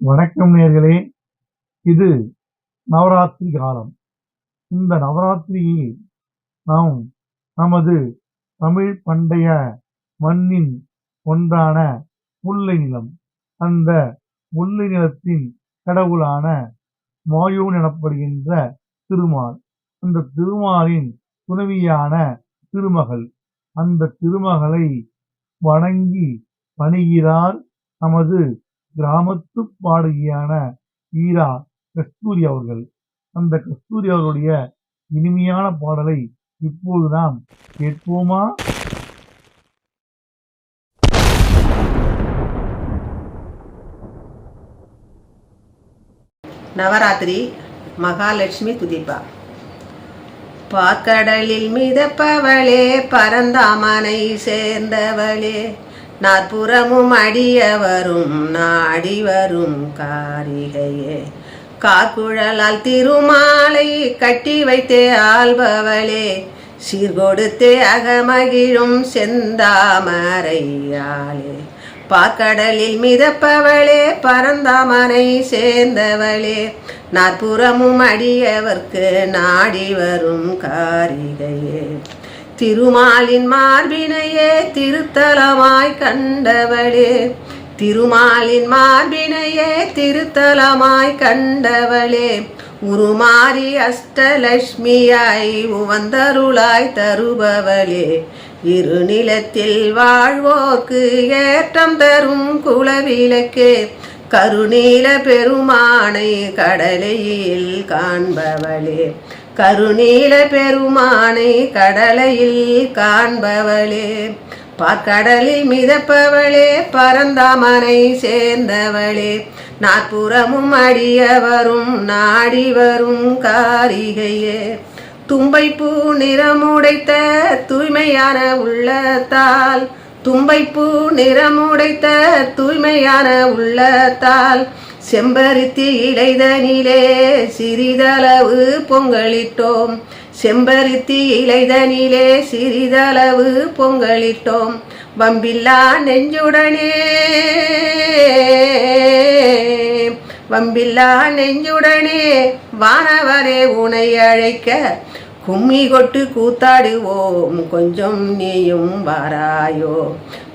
வணக்கம் நேர்களே. இது நவராத்திரி காலம். இந்த நவராத்திரியில் நாம் நமது தமிழ் பண்டைய மண்ணின் ஒன்றான முல்லை நிலம் அந்த முல்லை நிலத்தின் கடவுளான மாயோன் எனப்படுகின்ற திருமால் அந்த திருமாலின் துணைவியான திருமகள் அந்த திருமகளை வணங்கி பணிகிறார் நமது கிராமத்து பாடகியான ஈரா கஸ்தூரி அவர்கள். அந்த கஸ்தூரி அவர்களுடைய இனிமையான பாடலை இப்போது நாம் கேட்போமா? நவராத்திரி மகாலட்சுமி துதிப்பா. பாக்கடலில் மிதப்பவளே பரந்தாமனை சேர்ந்தவளே. நாற்புறமும் அடியவரும் நாடி வரும் காரிகையே. காக்குழலால் திருமாலை கட்டி வைத்தே ஆள்பவளே. சீர்கொடுத்தே அகமகிழும் செந்தாமரையாளே. பாக்கடலில் மிதப்பவளே பரந்தாமனை சேர்ந்தவளே. நாற்புறமும் அடியவர்க்கு நாடி வரும் காரிகையே. திருமாலின் மார்பினையே திருத்தலமாய் கண்டவளே. திருமாலின் மார்பினையே திருத்தலமாய் கண்டவளே. உருமாறி அஷ்டலட்சுமியாய் உவந்தருளாய் தருபவளே. இருநிலத்தில் வாழ்வோக்கு ஏற்றம் தரும் குலவிளக்கே. கருநீல பெருமானை கடலையில் காண்பவளே. கருநீல பெருமானை கடலையில் காண்பவளே. பாக்கடலில் மிதப்பவளே பரந்தாமனை சேர்ந்தவளே. நாற்புறமும் அடியவரும் நாடி வரும் காரிகையே. தும்பைப்பூ நிறமுடைத்த தூய்மையான உள்ளத்தால் தும்பைப்பூ நிறமுடைத்த தூய்மையான உள்ளத்தால் செம்பருத்தி இலைதனிலே சிறிதளவு பொங்கலிட்டோம். செம்பருத்தி இலைதனிலே சிறிதளவு பொங்கலிட்டோம். வம்பில்லா நெஞ்சுடனே வம்பில்லா நெஞ்சுடனே வானவரே உனை அழைக்க கும்மி கொட்டு கூத்தாடுவோம். கொஞ்சம் நீயும் வாராயோ.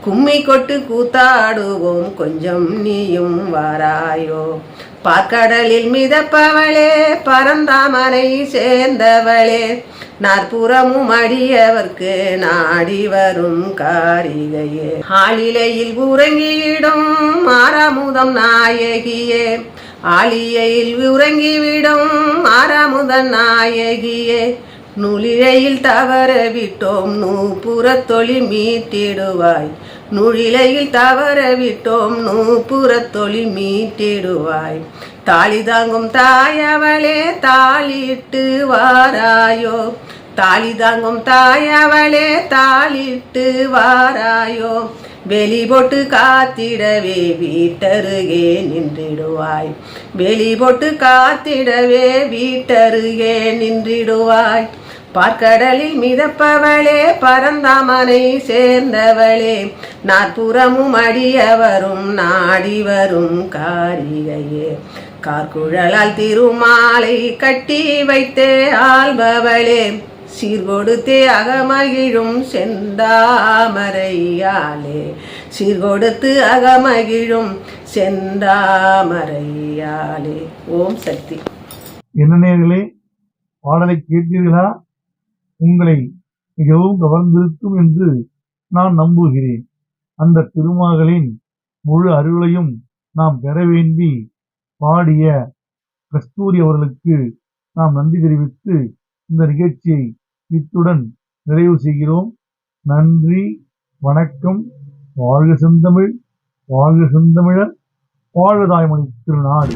கும்மி கொட்டு கூத்தாடுவோம். கொஞ்சம் நீயும் வாராயோ. பாக்கடலில் மிதப்பவளே பரந்தாமனை சேர்ந்தவளே. நாற்புறமும் அடியவர்க்கு நாடி வரும் காரிகையே. ஆளிலையில் உறங்கிவிடும் மாறமுதம் நாயகியே. ஆளியையில் உறங்கிவிடும் மாரமுதன் நாயகியே. நுழிலையில் தவற விட்டோம் நூ புறத்தொழி மீட்டிடுவாய். நுழிலையில் தவற விட்டோம் நூ புறத்தொழி மீட்டிடுவாய். தாலி தாங்கும் தாயவளே தாளிட்டு வாராயோ. தாலி தாங்கும் தாயவளே தாளிட்டு வாராயோ. வெளி போட்டு காத்திடவே வீட்டருகே நின்றிடுவாய். வெளி போட்டு காத்திடவே வீட்டருகே நின்றிடுவாய். பார்க்கடலில் மிதப்பவளே பரந்தாமனை சேர்ந்தவளே. நாற்புறமும் அடியவரும் நாடி வரும் காரிகையே. கார்குழலால் திருமாலை கட்டி வைத்தே ஆள்பவளே. சீர்கொடுத்தே அகமகிழும் செந்தாமரையாலே சீர்கொடுத்து அகமகிழும் செந்தாமரையாலே ஓம் சக்தி. என்ன நேர்களே பாடலை கேட்டீர்களா? உங்களை மிகவும் கவர்ந்திருக்கும் என்று நான் நம்புகிறேன். அந்த திருமகளின் முழு அருளையும் நாம் பெற வேண்டி பாடிய கஸ்தூரி அவர்களுக்கு நாம் நன்றி தெரிவித்து இந்த நிகழ்ச்சியை இத்துடன் நிறைவு செய்கிறோம். நன்றி வணக்கம். வாழ்க செந்தமிழ் வாழ்க செந்தமிழர் வாழ்க தாய்மொழி திருநாடு.